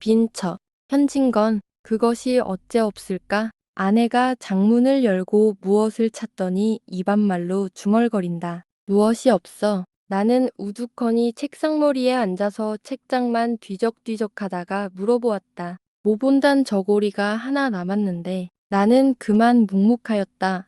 빈처, 현진건, 그것이 어째 없을까? 아내가 장문을 열고 무엇을 찾더니 입안말로 중얼거린다. 무엇이 없어. 나는 우두커니 책상머리에 앉아서 책장만 뒤적뒤적 하다가 물어보았다. 모본단 저고리가 하나 남았는데 나는 그만 묵묵하였다.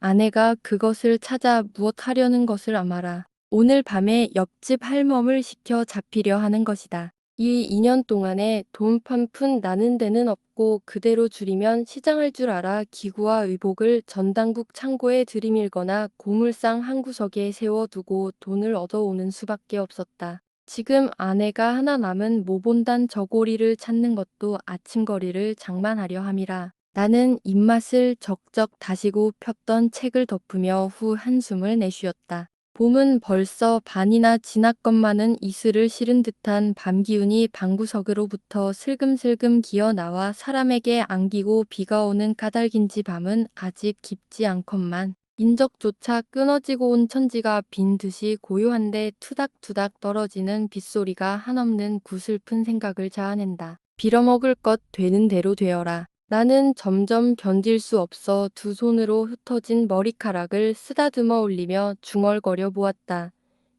아내가 그것을 찾아 무엇 하려는 것을 아마라. 오늘 밤에 옆집 할멈을 시켜 잡히려 하는 것이다. 이 2년 동안에 돈한푼 나는 데는 없고 그대로 줄이면 시장할 줄 알아 기구와 의복을 전당국 창고에 들이밀거나 고물상 한 구석에 세워두고 돈을 얻어오는 수밖에 없었다. 지금 아내가 하나 남은 모본단 저고리를 찾는 것도 아침거리를 장만하려 함이라. 나는 입맛을 적적 다시고 폈던 책을 덮으며 후 한숨을 내쉬었다. 봄은 벌써 반이나 지났건만은 이슬을 실은 듯한 밤 기운이 방구석으로부터 슬금슬금 기어 나와 사람에게 안기고 비가 오는 까닭인지 밤은 아직 깊지 않건만 인적조차 끊어지고 온 천지가 빈 듯이 고요한데 투닥투닥 떨어지는 빗소리가 한없는 구슬픈 생각을 자아낸다. 빌어먹을 것 되는 대로 되어라. 나는 점점 견딜 수 없어 두 손으로 흩어진 머리카락을 쓰다듬어 올리며 중얼거려 보았다.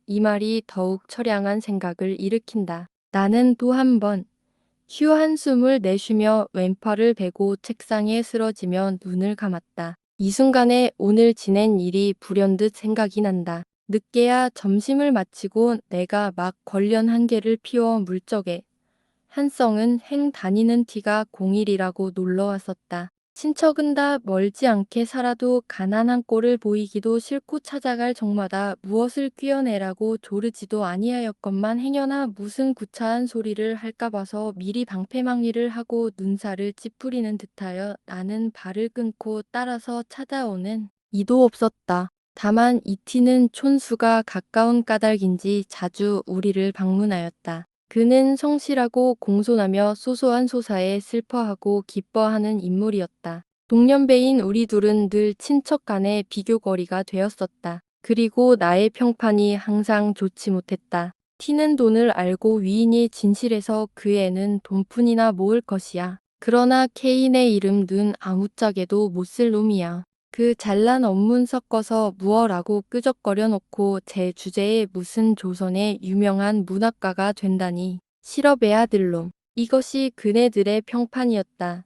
이 말이 더욱 처량한 생각을 일으킨다. 나는 또 한 번, 휴 한숨을 내쉬며 왼팔을 베고 책상에 쓰러지며 눈을 감았다. 이 순간에 오늘 지낸 일이 불현듯 생각이 난다. 늦게야 점심을 마치고 내가 막 관련 한 개를 피워 물적에 한성은 행 다니는 티가 공일이라고 놀러 왔었다. 친척은 다 멀지 않게 살아도 가난한 꼴을 보이기도 싫고 찾아갈 적마다 무엇을 뀌어내라고 조르지도 아니하였건만 행여나 무슨 구차한 소리를 할까 봐서 미리 방패망이를 하고 눈살을 찌푸리는 듯하여 나는 발을 끊고 따라서 찾아오는 이도 없었다. 다만 이 티는 촌수가 가까운 까닭인지 자주 우리를 방문하였다. 그는 성실하고 공손하며 소소한 소사에 슬퍼하고 기뻐하는 인물이었다. 동년배인 우리 둘은 늘 친척 간의 비교거리가 되었었다. 그리고 나의 평판이 항상 좋지 못했다. 티는 돈을 알고 위인이 진실해서 그 애는 돈푼이나 모을 것이야. 그러나 케인의 이름 눈 아무짝에도 못 쓸 놈이야. 그 잘난 업문 섞어서 무어라고 끄적거려 놓고 제 주제에 무슨 조선의 유명한 문학가가 된다니. 실업의 아들놈. 이것이 그네들의 평판이었다.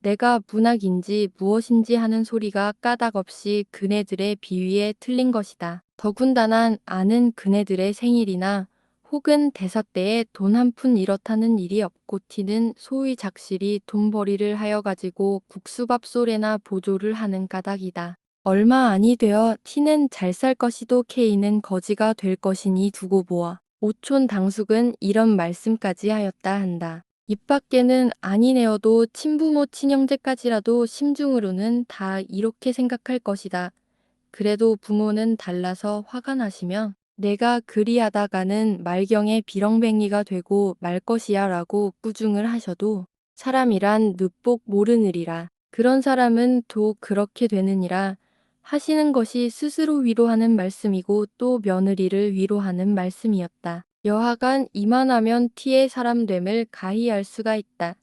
내가 문학인지 무엇인지 하는 소리가 까닭없이 그네들의 비위에 틀린 것이다. 더군다나 아는 그네들의 생일이나 혹은 대사 때에 돈 한 푼 이렇다는 일이 없고 티는 소위 작실이 돈벌이를 하여 가지고 국수밥솔에나 보조를 하는 까닭이다. 얼마 아니 되어 티는 잘 살 것이도 케이는 거지가 될 것이니 두고 보아. 오촌 당숙은 이런 말씀까지 하였다 한다. 입 밖에는 아니내어도 친부모 친형제까지라도 심중으로는 다 이렇게 생각할 것이다. 그래도 부모는 달라서 화가 나시면 내가 그리하다가는 말경에 비렁뱅이가 되고 말 것이야 라고 꾸중을 하셔도 사람이란 늑복 모르느리라. 그런 사람은 도 그렇게 되느니라 하시는 것이 스스로 위로하는 말씀이고 또 며느리를 위로하는 말씀이었다. 여하간 이만하면 티의 사람됨을 가히 알 수가 있다.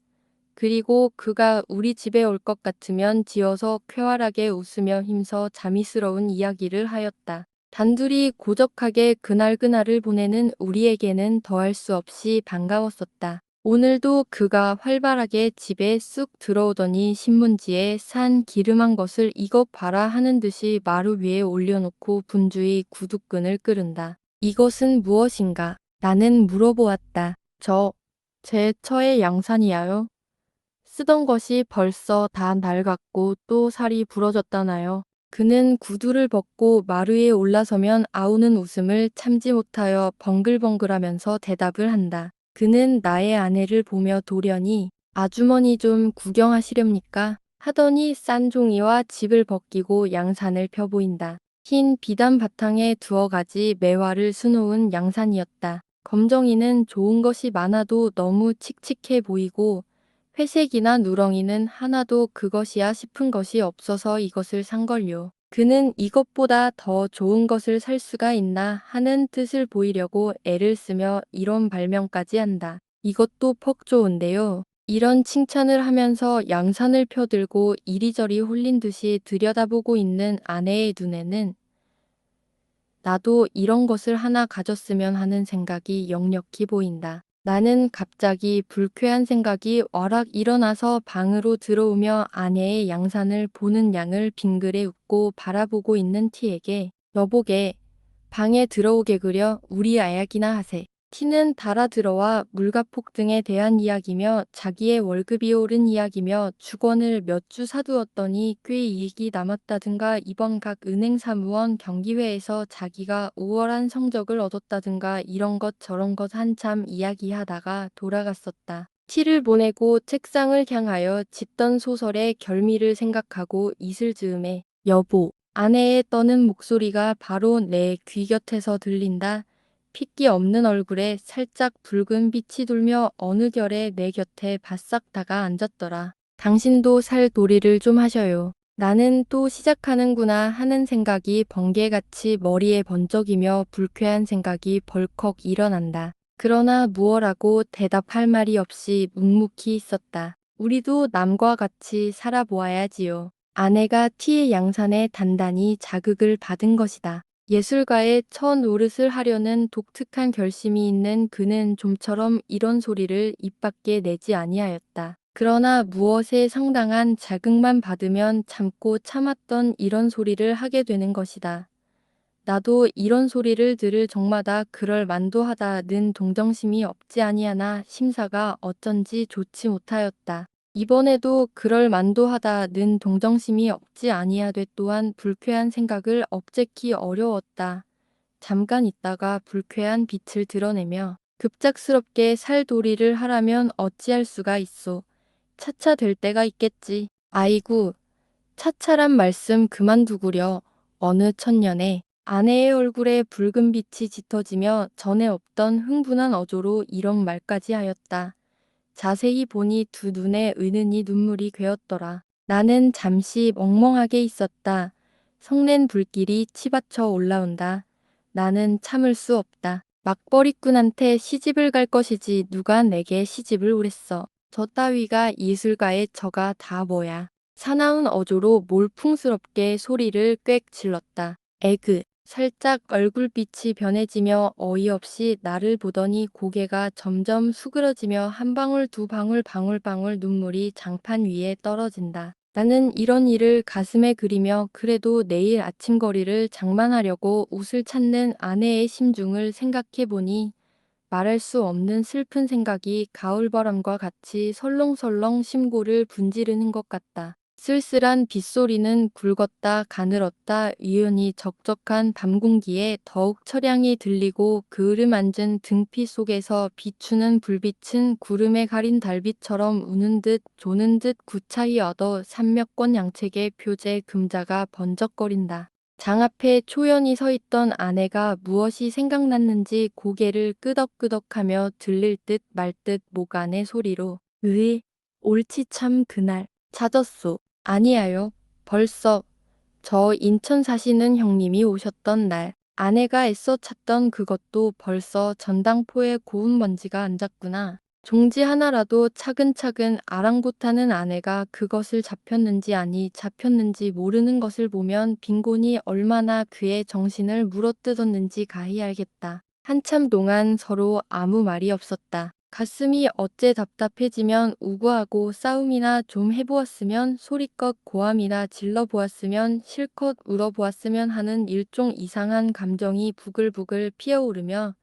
그리고 그가 우리 집에 올 것 같으면 지어서 쾌활하게 웃으며 힘서 자미스러운 이야기를 하였다. 단둘이 고적하게 그날그날을 보내는 우리에게는 더할 수 없이 반가웠었다. 오늘도 그가 활발하게 집에 쑥 들어오더니 신문지에 산 기름한 것을 이것 봐라 하는 듯이 마루 위에 올려놓고 분주히 구두끈을 끄른다. 이것은 무엇인가? 나는 물어보았다. 저, 제 처의 양산이야요. 쓰던 것이 벌써 다 낡았고 또 살이 부러졌다나요. 그는 구두를 벗고 마루에 올라서면 아우는 웃음을 참지 못하여 벙글벙글하면서 대답을 한다. 그는 나의 아내를 보며 돌연히 아주머니 좀 구경하시렵니까? 하더니 싼 종이와 집을 벗기고 양산을 펴보인다. 흰 비단 바탕에 두어 가지 매화를 수놓은 양산이었다. 검정이는 좋은 것이 많아도 너무 칙칙해 보이고 회색이나 누렁이는 하나도 그것이야 싶은 것이 없어서 이것을 산 걸요. 그는 이것보다 더 좋은 것을 살 수가 있나 하는 뜻을 보이려고 애를 쓰며 이런 발명까지 한다. 이것도 퍽 좋은데요. 이런 칭찬을 하면서 양산을 펴들고 이리저리 홀린 듯이 들여다보고 있는 아내의 눈에는 나도 이런 것을 하나 가졌으면 하는 생각이 역력히 보인다. 나는 갑자기 불쾌한 생각이 와락 일어나서 방으로 들어오며 아내의 양산을 보는 양을 빙그레 웃고 바라보고 있는 티에게 여보게 방에 들어오게 그려 우리 아약이나 하세. 티는 달아 들어와 물가 폭 등에 대한 이야기며 자기의 월급이 오른 이야기며 주권을 몇 주 사두었더니 꽤 이익이 남았다든가 이번 각 은행 사무원 경기회에서 자기가 우월한 성적을 얻었다든가 이런 것 저런 것 한참 이야기하다가 돌아갔었다. 티를 보내고 책상을 향하여 짓던 소설의 결미를 생각하고 이슬 즈음에 여보 아내의 떠는 목소리가 바로 내 귀 곁에서 들린다. 핏기 없는 얼굴에 살짝 붉은 빛이 돌며 어느 결에 내 곁에 바싹 다가 앉았더라. 당신도 살 도리를 좀 하셔요. 나는 또 시작하는구나 하는 생각이 번개같이 머리에 번쩍이며 불쾌한 생각이 벌컥 일어난다. 그러나 무어라고 대답할 말이 없이 묵묵히 있었다. 우리도 남과 같이 살아보아야지요. 아내가 티의 양산에 단단히 자극을 받은 것이다. 예술가의 첫 노릇을 하려는 독특한 결심이 있는 그는 좀처럼 이런 소리를 입 밖에 내지 아니하였다. 그러나 무엇에 상당한 자극만 받으면 참고 참았던 이런 소리를 하게 되는 것이다. 나도 이런 소리를 들을 적마다 그럴 만도하다는 동정심이 없지 아니하나 심사가 어쩐지 좋지 못하였다. 이번에도 그럴 만도하다는 동정심이 없지 아니하되 또한 불쾌한 생각을 억제키 어려웠다. 잠깐 있다가 불쾌한 빛을 드러내며 급작스럽게 살도리를 하라면 어찌할 수가 있소. 차차 될 때가 있겠지. 아이구, 차차란 말씀 그만두구려. 어느 천년에 아내의 얼굴에 붉은 빛이 짙어지며 전에 없던 흥분한 어조로 이런 말까지 하였다. 자세히 보니 두 눈에 은은히 눈물이 괴었더라. 나는 잠시 멍멍하게 있었다. 성낸 불길이 치받쳐 올라온다. 나는 참을 수 없다. 막버리꾼한테 시집을 갈 것이지 누가 내게 시집을 오랬어. 저 따위가 예술가의 저가 다 뭐야. 사나운 어조로 몰풍스럽게 소리를 꽥 질렀다. 에그. 살짝 얼굴빛이 변해지며 어이없이 나를 보더니 고개가 점점 수그러지며 한 방울 두 방울 방울방울 눈물이 장판 위에 떨어진다. 나는 이런 일을 가슴에 그리며 그래도 내일 아침 거리를 장만하려고 옷을 찾는 아내의 심중을 생각해 보니 말할 수 없는 슬픈 생각이 가을바람과 같이 설렁설렁 심고를 분지르는 것 같다. 쓸쓸한 빗소리는 굵었다 가늘었다 유연히 적적한 밤 공기에 더욱 처량히 들리고 그 으름앉은 등피 속에서 비추는 불빛은 구름에 가린 달빛처럼 우는 듯 조는 듯 구차히 얻어 산몇권 양측의 표제 금자가 번쩍거린다. 장 앞에 초연히 서 있던 아내가 무엇이 생각났는지 고개를 끄덕끄덕하며 들릴 듯 말듯목 안의 소리로 으이 옳지 참 그날 찾았소. 아니야요. 벌써 저 인천 사시는 형님이 오셨던 날 아내가 애써 찾던 그것도 벌써 전당포에 고운 먼지가 앉았구나. 종지 하나라도 차근차근 아랑곳하는 아내가 그것을 잡혔는지 아니 잡혔는지 모르는 것을 보면 빈곤이 얼마나 그의 정신을 물어뜯었는지 가히 알겠다. 한참 동안 서로 아무 말이 없었다. 가슴이 어째 답답해지면 우구하고 싸움이나 좀 해보았으면 소리껏 고함이나 질러보았으면 실컷 울어보았으면 하는 일종 이상한 감정이 부글부글 피어오르며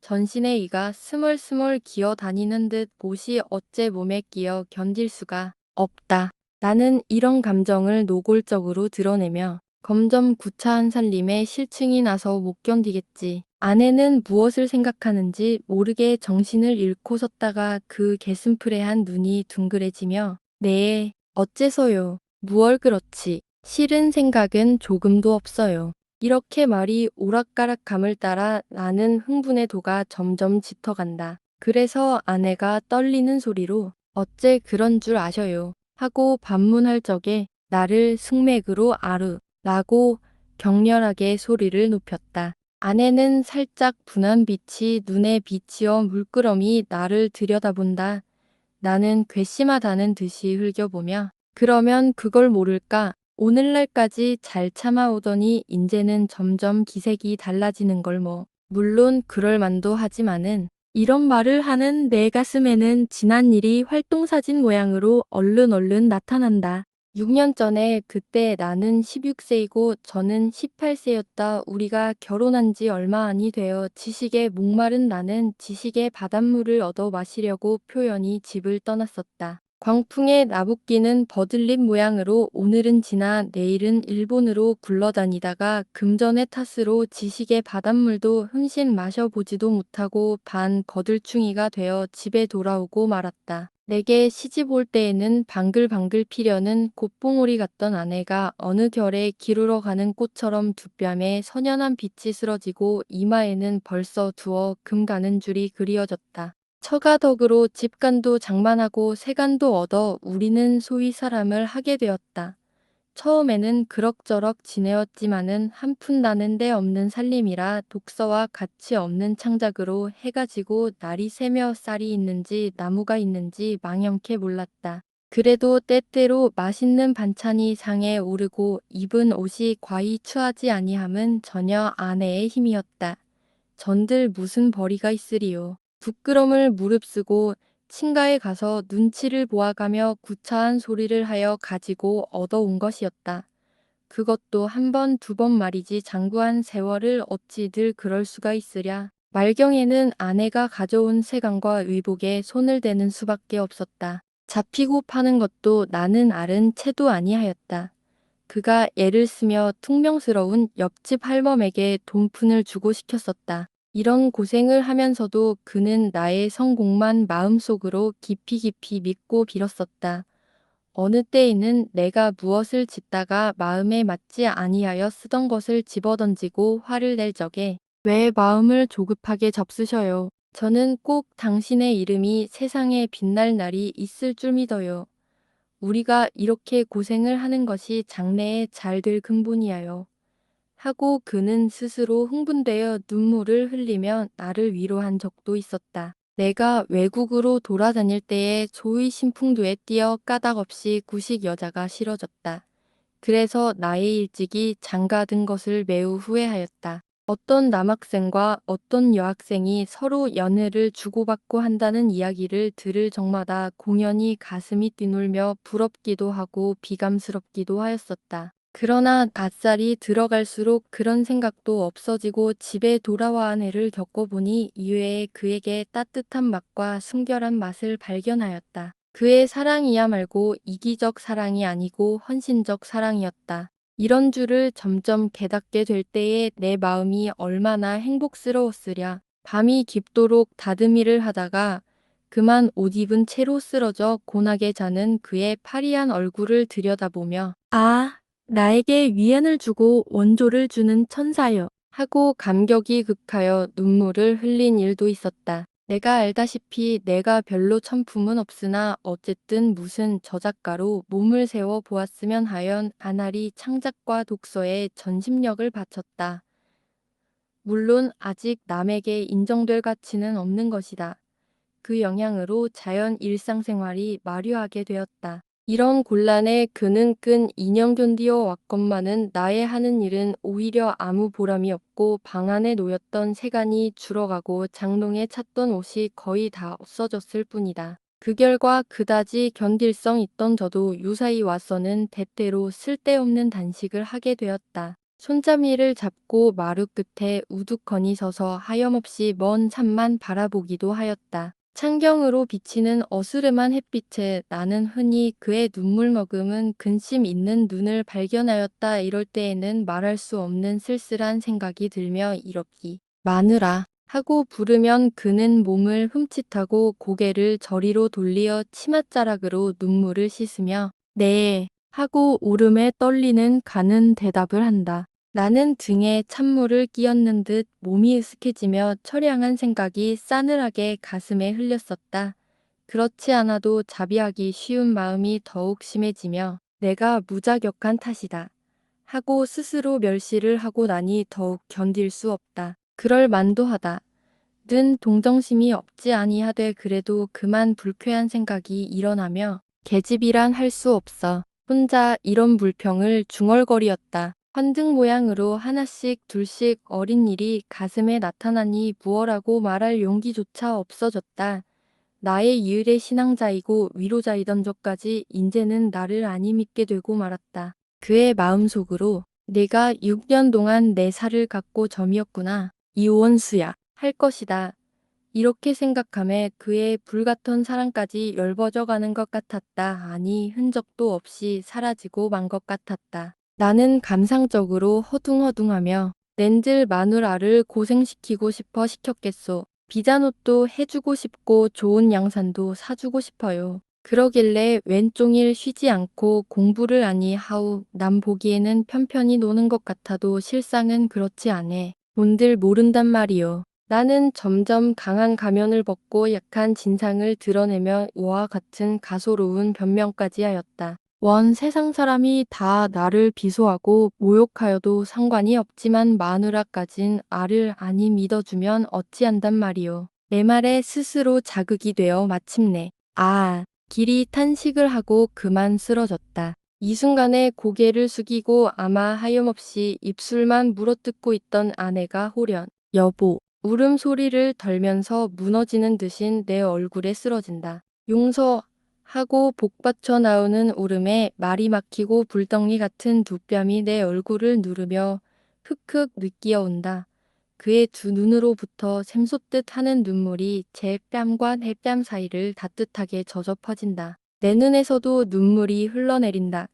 전신의 이가 스멀스멀 기어 다니는 듯 못이 어째 몸에 끼어 견딜 수가 없다. 나는 이런 감정을 노골적으로 드러내며 검점 구차한 살림에 실증이 나서 못 견디겠지. 아내는 무엇을 생각하는지 모르게 정신을 잃고 섰다가 그 개슴푸레한 눈이 둥그레지며 네, 어째서요. 무얼 그렇지. 싫은 생각은 조금도 없어요. 이렇게 말이 오락가락감을 따라 나는 흥분의 도가 점점 짙어간다. 그래서 아내가 떨리는 소리로 어째 그런 줄 아셔요. 하고 반문할 적에 나를 승맥으로 아르 라고 격렬하게 소리를 높였다. 아내는 살짝 분한 빛이 눈에 비치어 물끄러미 나를 들여다본다. 나는 괘씸하다는 듯이 흘겨보며 그러면 그걸 모를까? 오늘날까지 잘 참아오더니 인제는 점점 기색이 달라지는 걸 뭐. 물론 그럴 만도 하지만은 이런 말을 하는 내 가슴에는 지난 일이 활동사진 모양으로 얼른 얼른 나타난다. 6년 전에 그때 나는 16세이고 저는 18세였다. 우리가 결혼한 지 얼마 안이 되어 지식에 목마른 나는 지식의 바닷물을 얻어 마시려고 표현이 집을 떠났었다. 광풍에 나붓기는 버들잎 모양으로 오늘은 지나 내일은 일본으로 굴러다니다가 금전의 탓으로 지식의 바닷물도 흠씬 마셔보지도 못하고 반 거들충이가 되어 집에 돌아오고 말았다. 내게 시집 올 때에는 방글방글 피려는 곱봉오리 같던 아내가 어느 결에 기르러 가는 꽃처럼 두 뺨에 선연한 빛이 쓰러지고 이마에는 벌써 두어 금 가는 줄이 그리어졌다. 처가덕으로 집간도 장만하고 세간도 얻어 우리는 소위 사람을 하게 되었다. 처음에는 그럭저럭 지내었지만은 한 푼 나는 데 없는 살림이라 독서와 가치 없는 창작으로 해가 지고 날이 새며 쌀이 있는지 나무가 있는지 망연케 몰랐다. 그래도 때때로 맛있는 반찬이 상에 오르고 입은 옷이 과히 추하지 아니함은 전혀 아내의 힘이었다. 전들 무슨 벌이가 있으리요. 부끄럼을 무릅쓰고 친가에 가서 눈치를 보아가며 구차한 소리를 하여 가지고 얻어온 것이었다. 그것도 한 번, 두 번 말이지 장구한 세월을 어찌 늘 그럴 수가 있으랴. 말경에는 아내가 가져온 세간과 의복에 손을 대는 수밖에 없었다. 잡히고 파는 것도 나는 알은 채도 아니하였다. 그가 애를 쓰며 퉁명스러운 옆집 할멈에게 돈푼을 주고 시켰었다. 이런 고생을 하면서도 그는 나의 성공만 마음속으로 깊이 깊이 믿고 빌었었다. 어느 때에는 내가 무엇을 짓다가 마음에 맞지 아니하여 쓰던 것을 집어던지고 화를 낼 적에 왜 마음을 조급하게 접수셔요. 저는 꼭 당신의 이름이 세상에 빛날 날이 있을 줄 믿어요. 우리가 이렇게 고생을 하는 것이 장래에 잘 될 근본이야요. 하고 그는 스스로 흥분되어 눈물을 흘리며 나를 위로한 적도 있었다. 내가 외국으로 돌아다닐 때에 조의 신풍도에 뛰어 까닭없이 구식 여자가 싫어졌다. 그래서 나의 일찍이 장가든 것을 매우 후회하였다. 어떤 남학생과 어떤 여학생이 서로 연애를 주고받고 한다는 이야기를 들을 적마다 공연히 가슴이 뛰놀며 부럽기도 하고 비감스럽기도 하였었다. 그러나 닷살이 들어갈수록 그런 생각도 없어지고 집에 돌아와 아내를 겪어보니 이외에 그에게 따뜻한 맛과 순결한 맛을 발견하였다. 그의 사랑이야 말고 이기적 사랑이 아니고 헌신적 사랑이었다. 이런 줄을 점점 깨닫게 될 때에 내 마음이 얼마나 행복스러웠으랴. 밤이 깊도록 다듬이를 하다가 그만 옷 입은 채로 쓰러져 고나게 자는 그의 파리한 얼굴을 들여다보며 아, 나에게 위안을 주고 원조를 주는 천사여 하고 감격이 극하여 눈물을 흘린 일도 있었다. 내가 알다시피 내가 별로 천품은 없으나 어쨌든 무슨 저작가로 몸을 세워 보았으면 하연 아나리 창작과 독서에 전심력을 바쳤다. 물론 아직 남에게 인정될 가치는 없는 것이다. 그 영향으로 자연 일상생활이 마료하게 되었다. 이런 곤란에 그는 끈 2년 견디어 왔건만은 나의 하는 일은 오히려 아무 보람이 없고 방 안에 놓였던 세간이 줄어가고 장롱에 찼던 옷이 거의 다 없어졌을 뿐이다. 그 결과 그다지 견딜성 있던 저도 유사히 와서는 대때로 쓸데없는 단식을 하게 되었다. 손잡이를 잡고 마루 끝에 우두커니 서서 하염없이 먼 산만 바라보기도 하였다. 창경으로 비치는 어스름한 햇빛에 나는 흔히 그의 눈물 머금은 근심 있는 눈을 발견하였다. 이럴 때에는 말할 수 없는 쓸쓸한 생각이 들며 이렇기 마누라 하고 부르면 그는 몸을 흠칫하고 고개를 저리로 돌리어 치맛자락으로 눈물을 씻으며 네 하고 울음에 떨리는 가는 대답을 한다. 나는 등에 찬물을 끼얹는 듯 몸이 으스해지며 처량한 생각이 싸늘하게 가슴에 흘렸었다. 그렇지 않아도 자비하기 쉬운 마음이 더욱 심해지며 내가 무자격한 탓이다. 하고 스스로 멸시를 하고 나니 더욱 견딜 수 없다. 그럴 만도 하다. 는 동정심이 없지 아니하되 그래도 그만 불쾌한 생각이 일어나며 계집이란 할 수 없어. 혼자 이런 불평을 중얼거리었다. 환등 모양으로 하나씩 둘씩 어린 일이 가슴에 나타나니 무어라고 말할 용기조차 없어졌다. 나의 유일의 신앙자이고 위로자이던 저까지 인제는 나를 아니 믿게 되고 말았다. 그의 마음속으로 내가 6년 동안 내 살을 갖고 점이었구나. 이원수야. 할 것이다. 이렇게 생각함에 그의 불같던 사랑까지 열버져 가는 것 같았다. 아니 흔적도 없이 사라지고 만 것 같았다. 나는 감상적으로 허둥허둥하며 렌즐 마누라를 고생시키고 싶어 시켰겠소. 비잔옷도 해주고 싶고 좋은 양산도 사주고 싶어요. 그러길래 왼종일 쉬지 않고 공부를 하니 하우 남 보기에는 편편히 노는 것 같아도 실상은 그렇지 않네. 뭔들 모른단 말이요. 나는 점점 강한 가면을 벗고 약한 진상을 드러내며 이와 같은 가소로운 변명까지 하였다. 원 세상 사람이 다 나를 비소하고 모욕하여도 상관이 없지만 마누라까진 아를 아니 믿어주면 어찌한단 말이요. 내 말에 스스로 자극이 되어 마침내 아 길이 탄식을 하고 그만 쓰러졌다. 이 순간에 고개를 숙이고 아마 하염없이 입술만 물어뜯고 있던 아내가 호련 여보 울음소리를 덜면서 무너지는 듯인 내 얼굴에 쓰러진다. 용서 하고 복받쳐 나오는 울음에 말이 막히고 불덩이 같은 두 뺨이 내 얼굴을 누르며 흑흑 느끼어 온다. 그의 두 눈으로부터 샘솟듯 하는 눈물이 제 뺨과 내 뺨 사이를 따뜻하게 젖어 퍼진다. 내 눈에서도 눈물이 흘러내린다.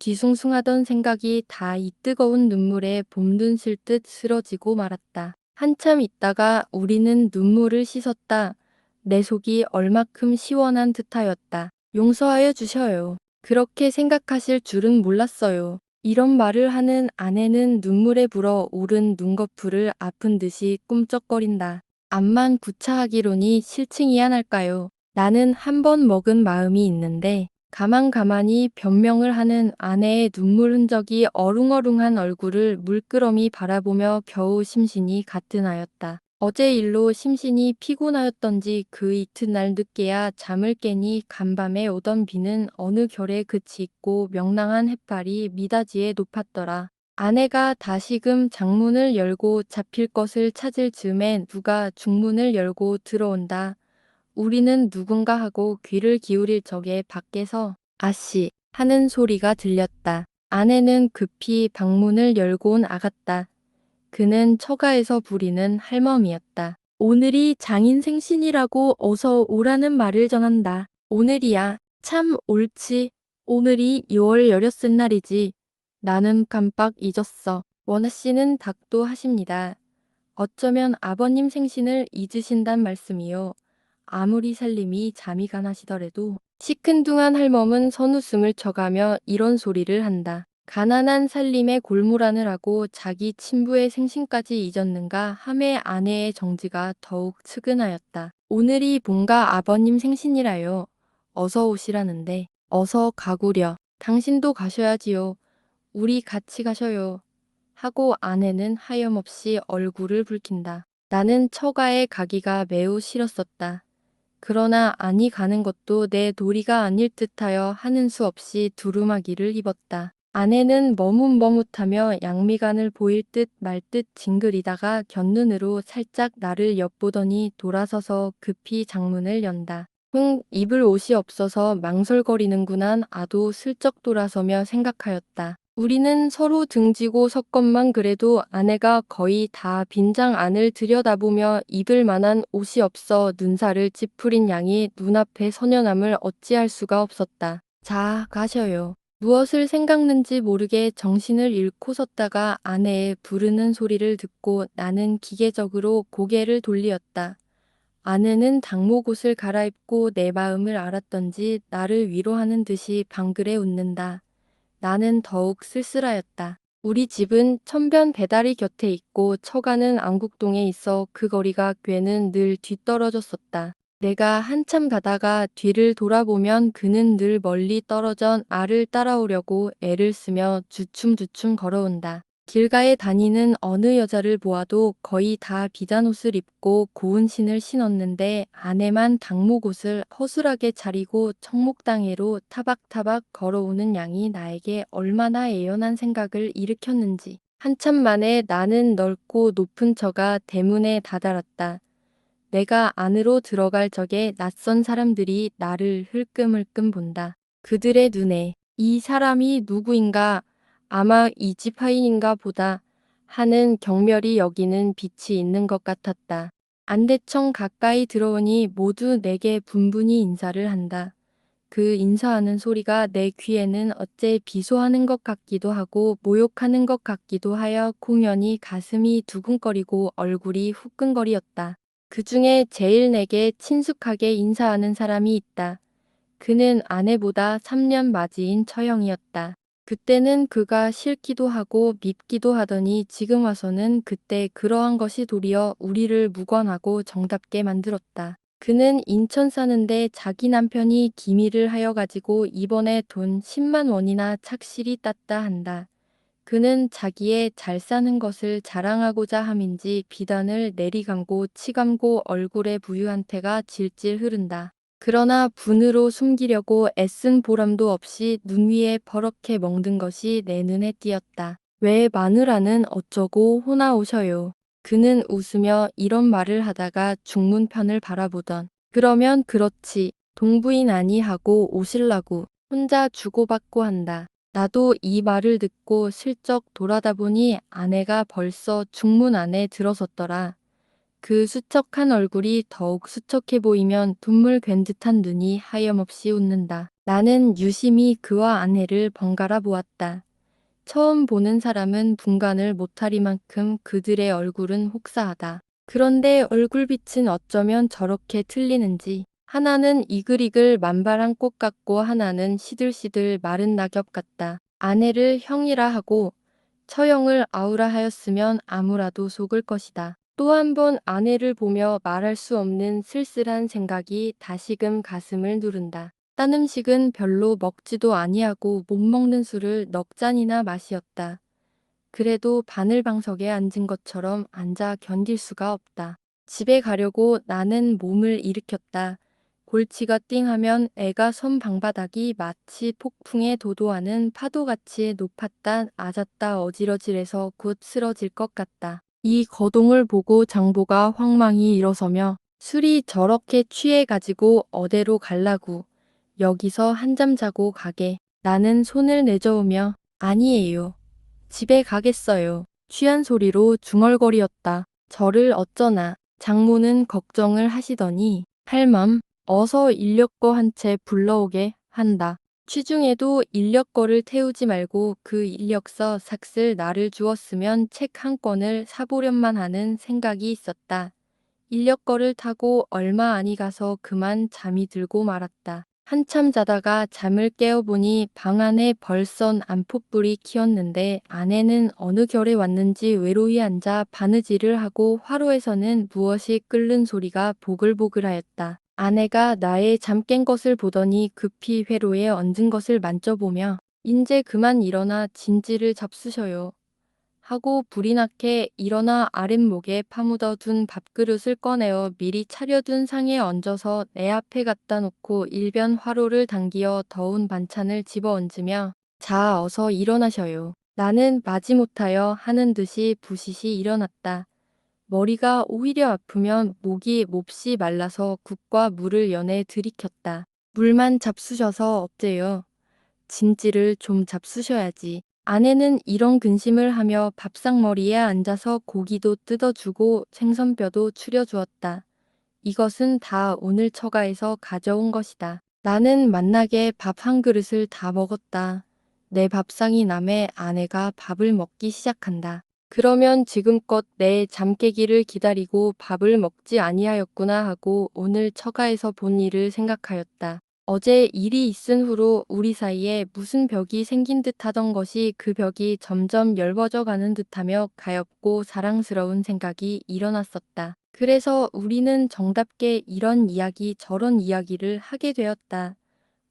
뒤숭숭하던 생각이 다 이 뜨거운 눈물에 봄눈 실듯 쓰러지고 말았다. 한참 있다가 우리는 눈물을 씻었다. 내 속이 얼마큼 시원한 듯하였다. 용서하여 주셔요. 그렇게 생각하실 줄은 몰랐어요. 이런 말을 하는 아내는 눈물에 불어 오른 눈꺼풀을 아픈 듯이 꿈쩍거린다. 암만 구차하기로니 실칭이야 할까요? 나는 한 번 먹은 마음이 있는데 가만가만히 변명을 하는 아내의 눈물 흔적이 어룽어룽한 얼굴을 물끄러미 바라보며 겨우 심신이 가뜬하였다. 어제 일로 심신이 피곤하였던지 그 이튿날 늦게야 잠을 깨니 간밤에 오던 비는 어느 결에 그치 있고 명랑한 햇살이 미다지에 높았더라. 아내가 다시금 장문을 열고 잡힐 것을 찾을 즈음에 누가 중문을 열고 들어온다. 우리는 누군가 하고 귀를 기울일 적에 밖에서 아씨 하는 소리가 들렸다. 아내는 급히 방문을 열고 온 아갔다. 그는 처가에서 부리는 할멈이었다. 오늘이 장인 생신이라고 어서 오라는 말을 전한다. 오늘이야. 참 옳지. 오늘이 6월 열렸은 날이지. 나는 깜빡 잊었어. 원하 씨는 닭도 하십니다. 어쩌면 아버님 생신을 잊으신단 말씀이요. 아무리 살림이 잠이 가나시더라도 시큰둥한 할멈은 선웃음을 쳐가며 이런 소리를 한다. 가난한 살림에 골무라느라고 자기 친부의 생신까지 잊었는가 함의 아내의 정지가 더욱 측은하였다. 오늘이 본가 아버님 생신이라요. 어서 오시라는데 어서 가구려. 당신도 가셔야지요. 우리 같이 가셔요. 하고 아내는 하염없이 얼굴을 붉힌다. 나는 처가에 가기가 매우 싫었었다. 그러나 아니 가는 것도 내 도리가 아닐 듯하여 하는 수 없이 두루마기를 입었다. 아내는 머뭇머뭇하며 양미간을 보일 듯 말 듯 징그리다가 곁눈으로 살짝 나를 엿보더니 돌아서서 급히 장문을 연다. 흥, 입을 옷이 없어서 망설거리는구나 아도 슬쩍 돌아서며 생각하였다. 우리는 서로 등지고 섰건만 그래도 아내가 거의 다 빈장 안을 들여다보며 입을 만한 옷이 없어 눈살을 찌푸린 양이 눈앞에 서녀남을 어찌할 수가 없었다. 자, 가셔요. 무엇을 생각는지 모르게 정신을 잃고 섰다가 아내의 부르는 소리를 듣고 나는 기계적으로 고개를 돌리었다. 아내는 당목 옷을 갈아입고 내 마음을 알았던지 나를 위로하는 듯이 방글에 웃는다. 나는 더욱 쓸쓸하였다. 우리 집은 천변 배다리 곁에 있고 처가는 안국동에 있어 그 거리가 꽤는 늘 뒤떨어졌었다. 내가 한참 가다가 뒤를 돌아보면 그는 늘 멀리 떨어져 나를 따라오려고 애를 쓰며 주춤주춤 걸어온다. 길가에 다니는 어느 여자를 보아도 거의 다 비단 옷을 입고 고운 신을 신었는데 아내만 당목옷을 허술하게 차리고 청목당해로 타박타박 걸어오는 양이 나에게 얼마나 애연한 생각을 일으켰는지. 한참 만에 나는 넓고 높은 처가 대문에 다다랐다. 내가 안으로 들어갈 적에 낯선 사람들이 나를 흘끔흘끔 본다. 그들의 눈에 이 사람이 누구인가 아마 이집 하인인가 보다 하는 경멸이 여기는 빛이 있는 것 같았다. 안대청 가까이 들어오니 모두 내게 분분히 인사를 한다. 그 인사하는 소리가 내 귀에는 어째 비소하는 것 같기도 하고 모욕하는 것 같기도 하여 공연히 가슴이 두근거리고 얼굴이 후끈거리었다. 그 중에 제일 내게 친숙하게 인사하는 사람이 있다. 그는 아내보다 3년 맞이인 처형이었다. 그때는 그가 싫기도 하고 밉기도 하더니 지금 와서는 그때 그러한 것이 도리어 우리를 무관하고 정답게 만들었다. 그는 인천 사는데 자기 남편이 기밀을 하여 가지고 이번에 돈 10만 원이나 착실히 땄다 한다. 그는 자기의 잘 사는 것을 자랑하고자 함인지 비단을 내리감고 치감고 얼굴에 부유한 태가 질질 흐른다. 그러나 분으로 숨기려고 애쓴 보람도 없이 눈 위에 버럭해 멍든 것이 내 눈에 띄었다. 왜 마누라는 어쩌고 호나 오셔요. 그는 웃으며 이런 말을 하다가 중문편을 바라보던 그러면 그렇지 동부인 아니 하고 오실라고 혼자 주고받고 한다. 나도 이 말을 듣고 슬쩍 돌아다 보니 아내가 벌써 중문 안에 들어섰더라. 그 수척한 얼굴이 더욱 수척해 보이면 눈물 괜 듯한 눈이 하염없이 웃는다. 나는 유심히 그와 아내를 번갈아 보았다. 처음 보는 사람은 분간을 못하리만큼 그들의 얼굴은 혹사하다. 그런데 얼굴빛은 어쩌면 저렇게 틀리는지. 하나는 이글이글 만발한 꽃 같고 하나는 시들시들 마른 낙엽 같다. 아내를 형이라 하고 처형을 아우라 하였으면 아무라도 속을 것이다. 또 한 번 아내를 보며 말할 수 없는 쓸쓸한 생각이 다시금 가슴을 누른다. 딴 음식은 별로 먹지도 아니하고 못 먹는 술을 넉 잔이나 마시었다. 그래도 바늘방석에 앉은 것처럼 앉아 견딜 수가 없다. 집에 가려고 나는 몸을 일으켰다. 골치가 띵하면 애가 선 방바닥이 마치 폭풍에 도도하는 파도같이 높았다 아졌다 어지러질해서 곧 쓰러질 것 같다. 이 거동을 보고 장보가 황망히 일어서며 술이 저렇게 취해가지고 어대로 갈라고 여기서 한잠 자고 가게 나는 손을 내저으며 아니에요. 집에 가겠어요. 취한 소리로 중얼거리었다. 저를 어쩌나 장모는 걱정을 하시더니 할멈 어서 인력거 한 채 불러오게 한다. 취중에도 인력거를 태우지 말고 그 인력서 삭슬 나를 주었으면 책 한 권을 사보련만 하는 생각이 있었다. 인력거를 타고 얼마 아니 가서 그만 잠이 들고 말았다. 한참 자다가 잠을 깨어보니 방 안에 벌써 안폭불이 키었는데 아내는 어느 결에 왔는지 외로이 앉아 바느질을 하고 화로에서는 무엇이 끓는 소리가 보글보글하였다. 아내가 나의 잠 깬 것을 보더니 급히 회로에 얹은 것을 만져보며 인제 그만 일어나 진지를 잡수셔요. 하고 불이 나게 일어나 아랫목에 파묻어 둔 밥그릇을 꺼내어 미리 차려둔 상에 얹어서 내 앞에 갖다 놓고 일변 화로를 당기어 더운 반찬을 집어 얹으며 자 어서 일어나셔요. 나는 마지못하여 하는 듯이 부시시 일어났다. 머리가 오히려 아프면 목이 몹시 말라서 국과 물을 연해 들이켰다. 물만 잡수셔서 어째요. 진지를 좀 잡수셔야지. 아내는 이런 근심을 하며 밥상머리에 앉아서 고기도 뜯어주고 생선뼈도 추려주었다. 이것은 다 오늘 처가에서 가져온 것이다. 나는 만나게 밥 한 그릇을 다 먹었다. 내 밥상이 남에 아내가 밥을 먹기 시작한다. 그러면 지금껏 내 잠깨기를 기다리고 밥을 먹지 아니하였구나 하고 오늘 처가에서 본 일을 생각하였다. 어제 일이 있은 후로 우리 사이에 무슨 벽이 생긴 듯 하던 것이 그 벽이 점점 엷어져 가는 듯하며 가엽고 사랑스러운 생각이 일어났었다. 그래서 우리는 정답게 이런 이야기 저런 이야기를 하게 되었다.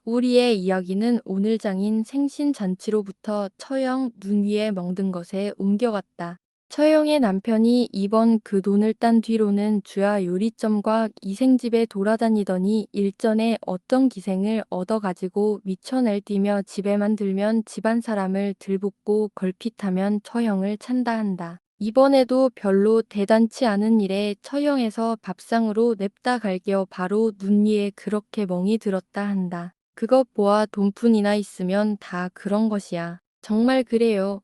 우리의 이야기는 오늘장인 생신 잔치로부터 처형 눈 위에 멍든 것에 옮겨갔다. 처형의 남편이 이번 그 돈을 딴 뒤로는 주야 요리점과 이생집에 돌아다니더니 일전에 어떤 기생을 얻어가지고 미쳐 날뛰며 집에만 들면 집안 사람을 들붙고 걸핏하면 처형을 찬다 한다. 이번에도 별로 대단치 않은 일에 처형해서 밥상으로 냅다 갈겨 바로 눈 위에 그렇게 멍이 들었다 한다. 그것 보아 돈푼이나 있으면 다 그런 것이야. 정말 그래요.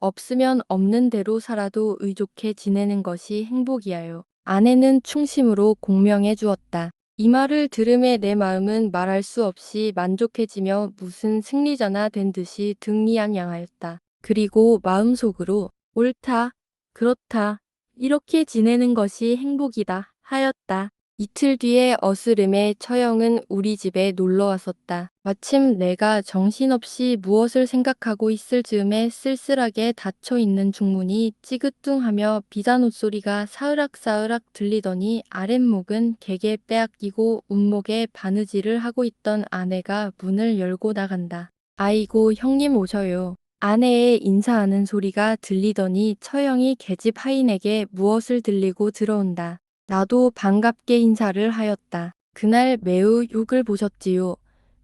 없으면 없는 대로 살아도 의족해 지내는 것이 행복이야요. 아내는 충심으로 공명해 주었다. 이 말을 들음에 내 마음은 말할 수 없이 만족해지며 무슨 승리자나 된 듯이 등리양양하였다. 그리고 마음속으로 옳다, 그렇다, 이렇게 지내는 것이 행복이다 하였다. 이틀 뒤에 어스름에 처형은 우리 집에 놀러 왔었다. 마침 내가 정신없이 무엇을 생각하고 있을 즈음에 쓸쓸하게 닫혀 있는 중문이 찌그뚱하며 비단 옷 소리가 사으락사으락 들리더니 아랫목은 개게 빼앗기고 운목에 바느질을 하고 있던 아내가 문을 열고 나간다. 아이고 형님 오셔요. 아내의 인사하는 소리가 들리더니 처형이 계집 하인에게 무엇을 들리고 들어온다. 나도 반갑게 인사를 하였다. 그날 매우 욕을 보셨지요.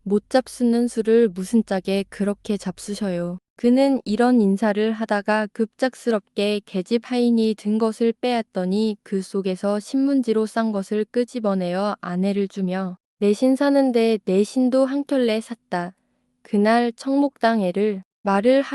못 잡수는 술을 무슨 짝에 그렇게 잡수셔요. 그는 이런 인사를 하다가 급작스럽게 계집 하인이 든 것을 빼앗더니 그 속에서 신문지로 싼 것을 끄집어내어 아내를 주며 내신 사는데 내신도 한 켤레 샀다. 그날 청목당 애를 말을 하